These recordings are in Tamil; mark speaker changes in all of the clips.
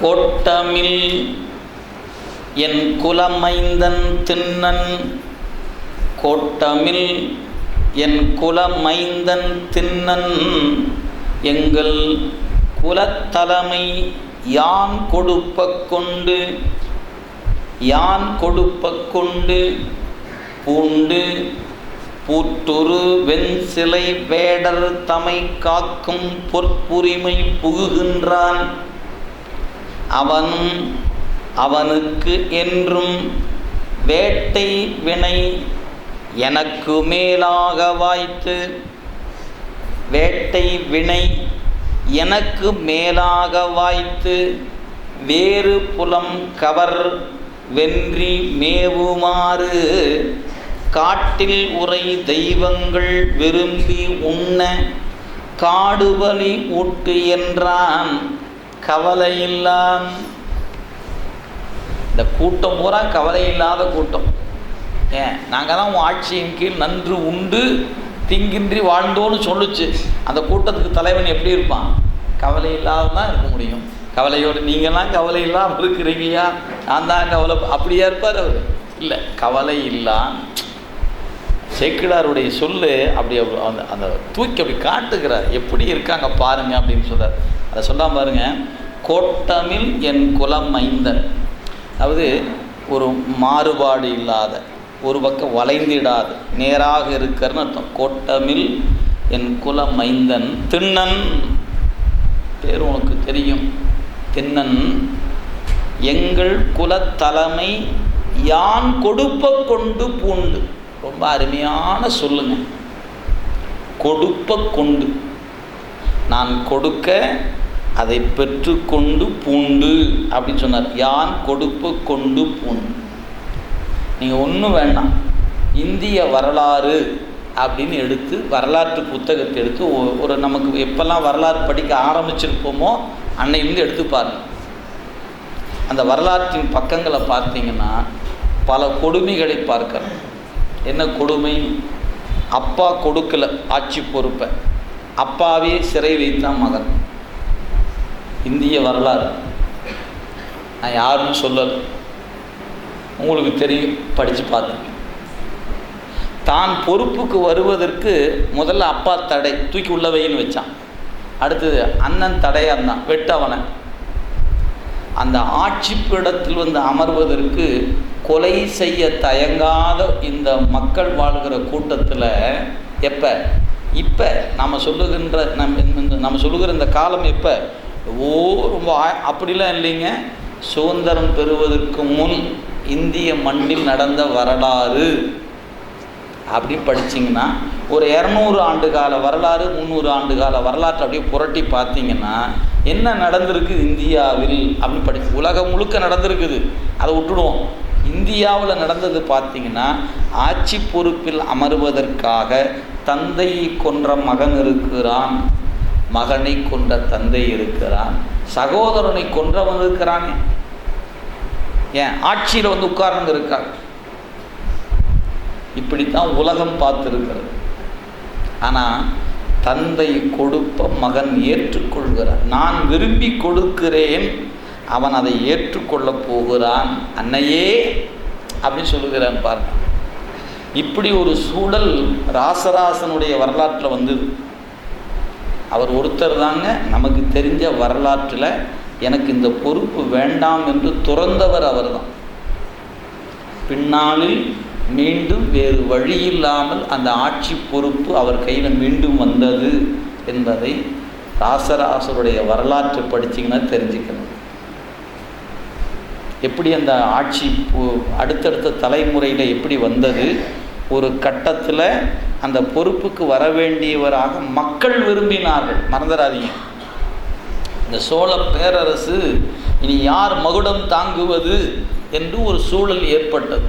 Speaker 1: கோட்டமில் என் குலமைந்தன் திண்ணன் கோட்டமில் என் குலமைந்தன் திண்ணன் எங்கள் குலத்தலைமை யான் கொடுப்ப கொண்டு? யான் கொடுப்ப கொண்டு? பூண்டு பூட்டுரு வெண்சிலை வேடர் தமை காக்கும் பொற்புரிமை புகுகின்றான். அவன் அவனுக்கு என்றும் வேட்டை வினை எனக்கு மேலாக வாய்த்து வேட்டை வினை எனக்கு மேலாக வாய்த்து வேறு புலம் கவர் வென்றி மேவுமாறு காட்டில் உரை தெய்வங்கள் விரும்பி உண்ண காடுபலி ஊட்டு என்றான். கவலையில்லான் இந்த கூட்டம் பூரா கவலை இல்லாத கூட்டம். ஏன் நாங்கள் தான் உன் ஆட்சியின் கீழ் நன்று உண்டு திங்கின்றி வாழ்ந்தோன்னு சொல்லுச்சு. அந்த கூட்டத்துக்கு தலைவன் எப்படி இருப்பான்? கவலை இல்லாத தான் இருக்க முடியும். கவலையோடு நீங்களாம் கவலை இல்லாமல் இருக்கிறீங்கயா நான் தான் கவலை அப்படியா இருப்பார் அவர்? இல்லை கவலை இல்லான். சேக்கிடாருடைய சொல்லு அப்படி அந்த அந்த தூக்கி அப்படி காட்டுகிறார். எப்படி இருக்காங்க பாருங்க அப்படின்னு சொல்கிறார் அதை சொல்லாம பாருங்க. கோட்டமில் என் குலம் மைந்தன் அதாவது ஒரு மாறுபாடு இல்லாத ஒரு பக்கம் வளைந்திடாது நேராக இருக்கிறன்னு அர்த்தம். கோட்டமில் என் குல மைந்தன் திண்ணன். பேர் உனக்கு தெரியும். திண்ணன் எங்கள் குலத்தலைமை யான் கொடுப்ப கொண்டு பூண்டு. ரொம்ப அருமையான சொல்லுங்க. கொடுப்ப கொண்டு. நான் கொடுக்க அதை பெற்றுக்கொண்டு பூண்டு அப்படின்னு சொன்னார். யான் கொடுப்பு கொண்டு பூண்டு நீங்கள் ஒன்றும் வேண்டாம். இந்திய வரலாறு அப்படின்னு எடுத்து வரலாற்று புத்தகத்தை எடுத்து ஒரு நமக்கு எப்போல்லாம் வரலாறு படிக்க ஆரம்பிச்சிருப்போமோ அன்னையிலேருந்து எடுத்து பாருங்கள் அந்த வரலாற்றின் பக்கங்களை பார்த்தீங்கன்னா பல கொடுமைகளை பார்க்கிறோம் என்ன கொடுமை? அப்பா கொடுக்கல ஆட்சி பொறுப்பை. அப்பாவே சிறை வைத்தான் மகன். இந்திய வரலாறு. நான் யாரும் சொல்லலை. உங்களுக்கு தெரியும் படித்து பார்த்து தான் பொறுப்புக்கு வருவதற்கு முதல்ல அப்பா தடை தூக்கி உள்ளவைன்னு வச்சான். அடுத்தது அண்ணன் தடையாக இருந்தான் வெட்டவனை. அந்த ஆட்சி பீடத்தில் வந்து அமர்வதற்கு கொலை செய்ய தயங்காத இந்த மக்கள் வாழ்கிற கூட்டத்தில் எப்போ? இப்போ நம்ம சொல்லுகின்ற நம் இந்த- நம்ம சொல்லுகிற இந்த காலம் எப்போ? ஓ ரொம்ப அப்படிலாம் இல்லைங்க. சுதந்திரம் பெறுவதற்கு முன் இந்திய மண்ணில் நடந்த வரலாறு. அப்படி படிச்சிங்கன்னா ஒரு இரநூறு ஆண்டு கால வரலாறு முந்நூறு ஆண்டு கால வரலாற்றை அப்படியே புரட்டி பார்த்தீங்கன்னா என்ன நடந்திருக்கு இந்தியாவில்? அப்படின்னு படி உலகம் முழுக்க நடந்திருக்குது. அதை விட்டுடுவோம். இந்தியாவில் நடந்தது பார்த்தீங்கன்னா ஆட்சி பொறுப்பில் அமர்வதற்காக தந்தையை கொன்ற மகன் இருக்கிறான். மகனை கொன்ற தந்தை இருக்கிறான். சகோதரனை கொன்றவன் இருக்கிறானே. ஏன்? ஆட்சியில் வந்து உட்கார்ந்து இருக்கார் இப்படித்தான் உலகம் பார்த்துருக்கிறது. ஆனால் தந்தை கொடுப்ப மகன் ஏற்றுக்கொள்கிறான் நான் விரும்பி கொடுக்கிறேன். அவன் அதை ஏற்றுக்கொள்ளப் போகிறான். அன்னையே அப்படின்னு சொல்லுகிறான் பாருங்க. இப்படி ஒரு சூழல் ராசராசனுடைய வரலாற்றில் வந்தது. அவர் ஒருத்தர் தாங்க நமக்கு தெரிஞ்ச வரலாற்றில் எனக்கு இந்த பொறுப்பு வேண்டாம் என்று துறந்தவர் அவர்தான். பின்னாளில் மீண்டும் வேறு வழி இல்லாமல் அந்த ஆட்சி பொறுப்பு அவர் கையில் மீண்டும் வந்தது என்பதை ராசராசருடைய வரலாற்று படித்தீங்கன்னா தெரிஞ்சுக்கணும். எப்படி அந்த ஆட்சி பொ- அடுத்தடுத்த தலைமுறையில் எப்படி வந்தது? ஒரு கட்டத்தில் அந்த பொறுப்புக்கு வர வேண்டியவராக மக்கள் விரும்பினார்கள். மறந்துடாதீங்க. இந்த சோழ பேரரசு இனி யார் மகுடம் தாங்குவது என்று ஒரு சூழல் ஏற்பட்டது.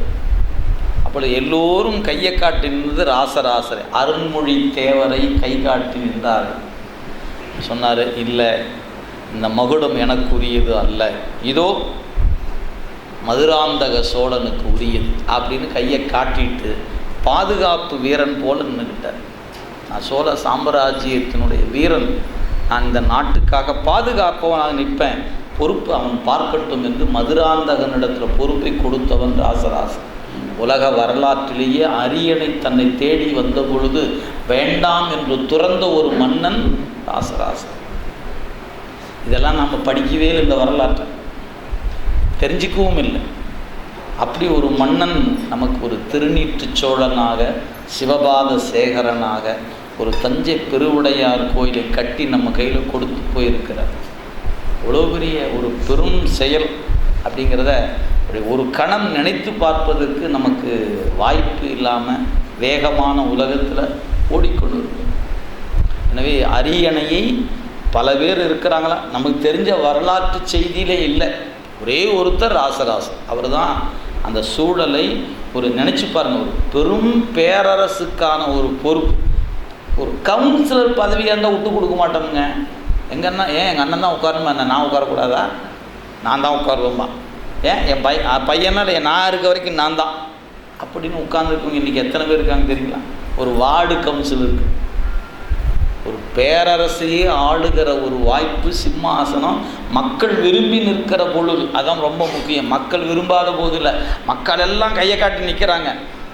Speaker 1: அப்பொழுது எல்லோரும் கையை காட்டி நின்றது ராசராசரை அருண்மொழி தேவரை கை காட்டி நின்றார்கள். சொன்னார் இல்லை இந்த மகுடம் எனக்குரியது அல்ல. இதோ மதுராந்தக சோழனுக்கு உரியது அப்படின்னு கையை காட்டிட்டு பாதுகாப்பு வீரன் போல நின்றுக்கிட்டார் நான் சோழ சாம்ராஜ்யத்தினுடைய வீரன். நான் இந்த நாட்டுக்காக பாதுகாப்பவனாக நிற்பேன். பொறுப்பு அவன் பார்க்கட்டும் என்று மதுராந்தகனிடத்தில் பொறுப்பை கொடுத்தவன் ராசராசன். உலக வரலாற்றிலேயே அரியணை தன்னை தேடி வந்த பொழுது வேண்டாம் என்று துறந்த ஒரு மன்னன் ராசராசன். இதெல்லாம் நாம் படிக்கவே இல்லை இந்த வரலாற்றை. தெரிஞ்சிக்கவும் இல்லை. அப்படி ஒரு மன்னன் நமக்கு ஒரு திருநீற்று சோழனாக சிவபாத சேகரனாக ஒரு தஞ்சை பெருவுடையார் கோயிலை கட்டி நம்ம கையில் கொடுத்து போயிருக்கிறார். இவ்வளோ பெரிய ஒரு பெரும் செயல் அப்படிங்கிறத அப்படி ஒரு கணம் நினைத்து பார்ப்பதற்கு நமக்கு வாய்ப்பு இல்லாமல் வேகமான உலகத்தில் ஓடிக்கொண்டு இருக்கும் எனவே அரியணையை பல பேர் இருக்கிறாங்களா? நமக்கு தெரிஞ்ச வரலாற்று செய்தியிலே இல்லை. ஒரே ஒருத்தர் ராசராசன் அவர் தான் அந்த சூழலை ஒரு நினச்சி பாருங்கள் ஒரு பெரும் பேரரசுக்கான ஒரு பொறுப்பு. ஒரு கவுன்சிலர் பதவியாக இருந்தால் விட்டு கொடுக்க மாட்டோமுங்க. எங்கள் அண்ணன் ஏன் எங்கள் அண்ணன் தான் உட்காரணுமா என்ன? நான் உட்காரக்கூடாதா? நான் தான் உட்காருவேம்மா ஏன்? என் பை பையனால் நான் இருக்க வரைக்கும் நான் தான். அப்படின்னு உட்காந்துருக்கவங்க இன்றைக்கி எத்தனை பேர் இருக்காங்க தெரியுங்களா? ஒரு வார்டு கவுன்சில் இருக்குது ஒரு பேரரசையே ஆளுகிற ஒரு வாய்ப்பு சிம்மாசனம் மக்கள் விரும்பி நிற்கிற பொழுது அதான் ரொம்ப முக்கியம். மக்கள் விரும்பாத போது இல்லை மக்கள் எல்லாம் கையை காட்டி நிற்கிறாங்க.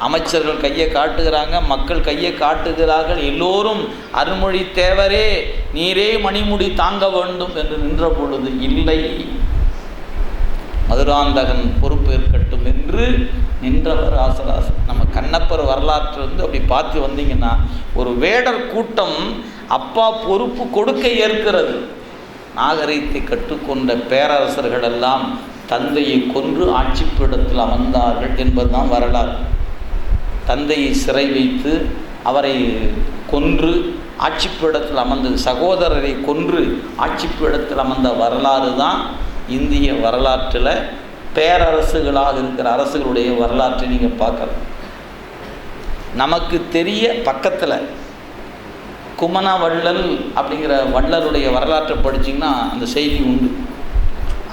Speaker 1: அமைச்சர்கள் கையை காட்டுகிறாங்க. மக்கள் கையை காட்டுகிறார்கள். எல்லோரும் அருள்மொழி தேவரே நீரே மணிமுடி தாங்க வேண்டும் என்று நின்ற பொழுது இல்லை. மதுராந்தகன் பொறுப்பேற்கட்டும் என்று நின்றவர் ராசராசன் நம்ம கண்ணப்பர் வரலாற்று வந்து அப்படி பார்த்து வந்தீங்கன்னா ஒரு வேடர் கூட்டம் அப்பா பொறுப்பு கொடுக்க ஏற்கிறது. நாகரிகத்தை கற்றுக்கொண்ட பேரரசர்கள் எல்லாம் தந்தையை கொன்று ஆட்சிப்பிடத்தில் அமர்ந்தார்கள் என்பதுதான் வரலாறு. தந்தையை சிறை வைத்து அவரை கொன்று ஆட்சிப்பிடத்தில் அமர்ந்தது சகோதரரை கொன்று ஆட்சிப்பிடத்தில் அமர்ந்த வரலாறு தான் இந்திய வரலாற்றில் பேரரசுகளாக இருக்கிற அரசுகளுடைய வரலாற்றை நீங்கள் பார்க்கலாம் நமக்கு தெரிய பக்கத்தில் குமண வள்ளல் அப்படிங்கிற வள்ளலுடைய வரலாற்றை படிச்சிங்கன்னா அந்த செய்தி உண்டு.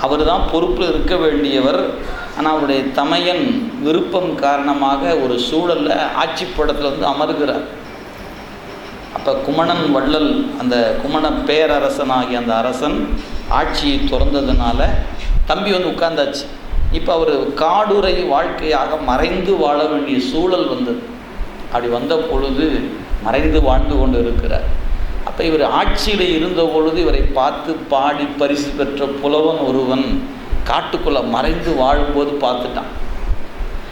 Speaker 1: அவர் தான் பொறுப்பில் இருக்க வேண்டியவர். ஆனால் அவருடைய தமையன் விருப்பம் காரணமாக ஒரு சூழலில் ஆட்சிப்படத்தில் வந்து அமர்கிறார். அப்போ குமணன் வள்ளல் அந்த குமண பேரரசனாகிய அந்த அரசன் ஆட்சியை துறந்ததுனால தம்பி வந்து உட்கார்ந்தாச்சு. இப்போ அவர் காடுரை வாழ்க்கையாக மறைந்து வாழ வேண்டிய சூழல் வந்தது. அப்படி வந்த பொழுது மறைந்து வாழ்ந்து கொண்டு இருக்கிறார் அப்போ இவர் ஆட்சியில் இருந்த பொழுது இவரை பார்த்து பாடி பரிசு பெற்ற புலவன் ஒருவன் காட்டுக்குள்ளே மறைந்து வாழும்போது பார்த்துட்டான்.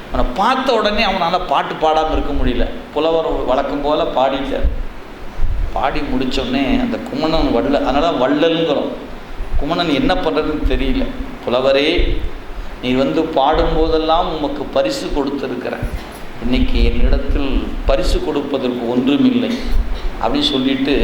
Speaker 1: அவனை பார்த்த உடனே அவனால் பாட்டு பாடாமல் இருக்க முடியல. புலவர் வழக்கம் போல் பாடிட்டார். பாடி முடித்தோடனே அந்த குமணன் வள்ள அதனால் வள்ளல்ங்கிறோம். குமணன் என்ன பண்ணுறதுன்னு தெரியல. புலவரே நீ வந்து பாடும்போதெல்லாம் உமக்கு பரிசு கொடுத்துருக்கிறேன். இன்னைக்கு என்னிடத்தில் பரிசு கொடுப்பதற்கு ஒன்றுமில்லை. அப்படின்னு சொல்லிட்டு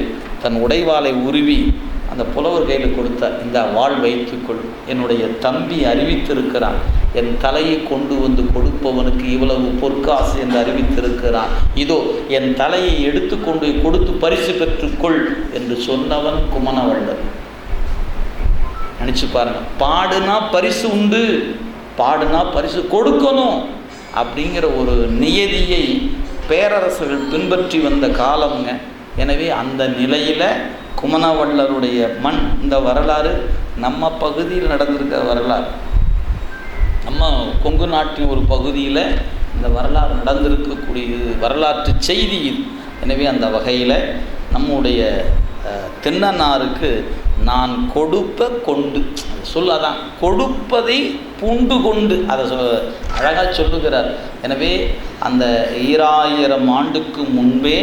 Speaker 1: தன் உடைவாளை உருவி அந்த புலவர் கையில் கொடுத்த இந்த வாழ் வைத்துக்கொள். என்னுடைய தம்பி அறிவித்திருக்கிறான். என் தலையை கொண்டு வந்து கொடுப்பவனுக்கு இவ்வளவு பொற்காசு என்று அறிவித்திருக்கிறான். இதோ என் தலையை எடுத்துக்கொண்டு கொடுத்து பரிசு பெற்றுக்கொள் என்று சொன்னவன் குமணவள்ளன் நினச்சி பாருங்க. பாடுனா பரிசு உண்டு. பாடுனா பரிசு கொடுக்கணும். அப்படிங்கிற ஒரு நியதியை பேரரசர்கள் பின்பற்றி வந்த காலம்ங்க. எனவே அந்த நிலையில் குமணவள்ளருடைய மண் இந்த வரலாறு நம்ம பகுதியில் நடந்திருக்கிற வரலாறு. நம்ம கொங்கு நாட்டின் ஒரு பகுதியில் இந்த வரலாறு நடந்திருக்கக்கூடிய வரலாற்று செய்தி இது. எனவே அந்த வகையில் நம்முடைய தென்னனாருக்கு நான் கொடுப்ப கொண்டு சொல்லாதான் கொடுப்பதை பூண்டு கொண்டு அதை சொ அழகாக சொல்லுகிறார். எனவே அந்த ஈராயிரம் ஆண்டுக்கு முன்பே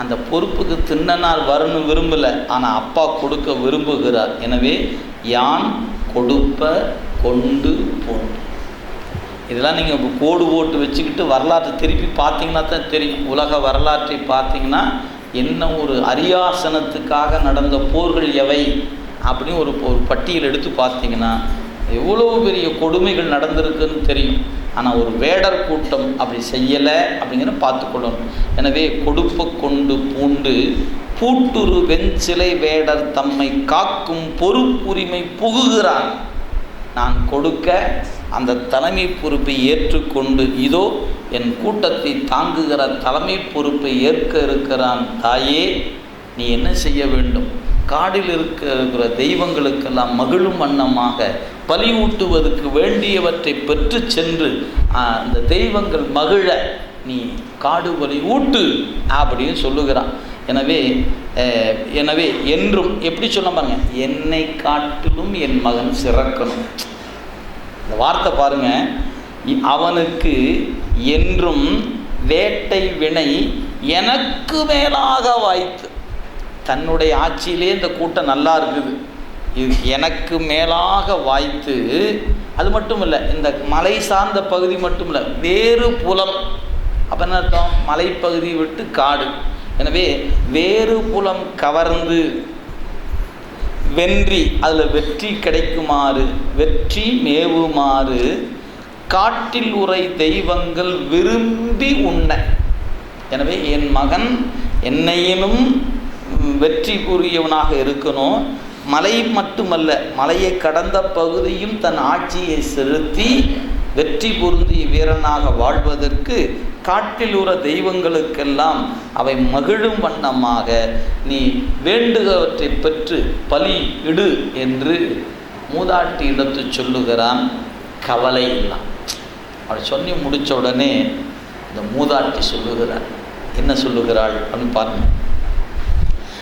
Speaker 1: அந்த பொறுப்புக்கு தின்னனால் வரணும் விரும்பலை ஆனால் அப்பா கொடுக்க விரும்புகிறார். எனவே யான் கொடுப்ப கொண்டு போன் இதெல்லாம் நீங்கள் இப்போ கோடு போட்டு வச்சுக்கிட்டு வரலாற்றை திருப்பி பார்த்தீங்கன்னா தான் தெரியும். உலக வரலாற்றை பார்த்தீங்கன்னா என்ன ஒரு அரியாசனத்துக்காக நடந்த போர்கள் எவை அப்படின்னு ஒரு ஒரு பட்டியல் எடுத்து பார்த்தீங்கன்னா எவ்வளோ பெரிய கொடுமைகள் நடந்திருக்குன்னு தெரியும். ஆனால் ஒரு வேடர் கூட்டம் அப்படி செய்யலை அப்படிங்கிற பார்த்துக்கொள்ளணும். எனவே கொடுப்ப கொண்டு பூண்டு பூட்டுரு வெஞ்சிலை வேடர் தம்மை காக்கும் பொறுப்புரிமை புகுகிறான். நான் கொடுக்க அந்த தலைமை பொறுப்பை ஏற்றுக்கொண்டு இதோ என் கூட்டத்தை தாங்குகிற தலைமை பொறுப்பை ஏற்க இருக்கிறான் தாயே நீ என்ன செய்ய வேண்டும்? காடில் இருக்கிற தெய்வங்களுக்கெல்லாம் மகிழும் வண்ணமாக பலியூட்டுவதற்கு வேண்டியவற்றை பெற்று சென்று அந்த தெய்வங்கள் மகிழ நீ காடு பலி ஊட்டு அப்படின்னு சொல்லுகிறான். எனவே எனவே என்றும் எப்படி சொல்ல பாருங்க என்னை காட்டிலும் என் மகன் சிறக்கணும். இந்த வார்த்தை பாருங்க அவனுக்கு என்றும் வேட்டை வினை எனக்கு மேலாக வாய்த்து தன்னுடைய ஆட்சியிலே இந்த கூட்டம் நல்லா இருக்குது. இது எனக்கு மேலாக வாய்த்து அது மட்டும் இல்லை இந்த மலை சார்ந்த பகுதி மட்டும் இல்லை வேறு புலம். அப்போ என்ன அர்த்தம்? மலைப்பகுதி விட்டு காடு. எனவே வேறு புலம் கவர்ந்து வென்றி அதில் வெற்றி கிடைக்குமாறு வெற்றி மேவுமாறு காட்டில் உரை தெய்வங்கள் விரும்பி உண்ண. எனவே என் மகன் என்னையினும் வெற்றி கூறியவனாக இருக்கணும். மலை மட்டுமல்ல மலையை கடந்த பகுதியும் தன் ஆட்சியை செலுத்தி வெற்றி பொருந்திய வீரனாக வாழ்வதற்கு காட்டில் உற தெய்வங்களுக்கெல்லாம் அவை மகிழும் வண்ணமாக நீ வேண்டுகவற்றை பெற்று பலி இடு என்று மூதாட்டி இடத்து சொல்லுகிறான். கவலை இல்லாம் அவள் சொல்லி முடித்த உடனே இந்த மூதாட்டி சொல்லுகிறார் என்ன சொல்லுகிறாள் அப்படின்னு பாருங்கள்